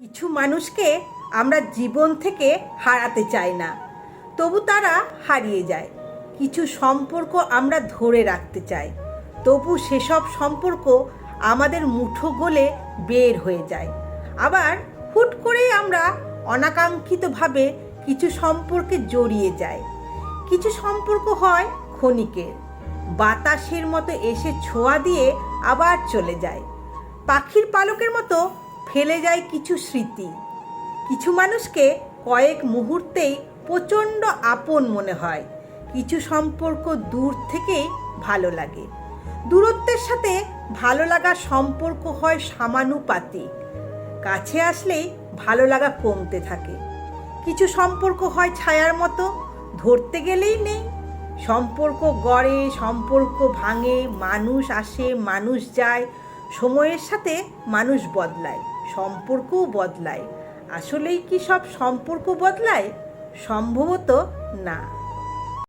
কিছু মানুষকে আমরা জীবন থেকে হারাতে চাই না, তবু তারা হারিয়ে যায়। কিছু সম্পর্ক আমরা ধরে রাখতে চাই, তবু সেসব সম্পর্ক আমাদের মুঠো গলে বের হয়ে যায়। আবার হুট করেই আমরা অনাকাঙ্ক্ষিতভাবে কিছু সম্পর্কে জড়িয়ে যাই। কিছু সম্পর্ক হয় ক্ষণিকের, বাতাসের মতো এসে ছোঁয়া দিয়ে আবার চলে যায়। পাখির পালকের মতো ফেলে যায় কিছু স্মৃতি। কিছু মানুষকে কয়েক মুহূর্তেই প্রচণ্ড আপন মনে হয়। কিছু সম্পর্ক দূর থেকেই ভালো লাগে। দূরত্বের সাথে ভালো লাগার সম্পর্ক হয় সামানুপাতিক। কাছে আসলেই ভালো লাগা কমতে থাকে। কিছু সম্পর্ক হয় ছায়ার মতো, ধরতে গেলেই নেই। সম্পর্ক গড়ে, সম্পর্ক ভাঙে, মানুষ আসে, মানুষ যায়, সময়ের সাথে মানুষ বদলায়। সম্পর্কও বদলায়। আসলেই কি সব সম্পর্ক বদলায়? সম্ভবত না।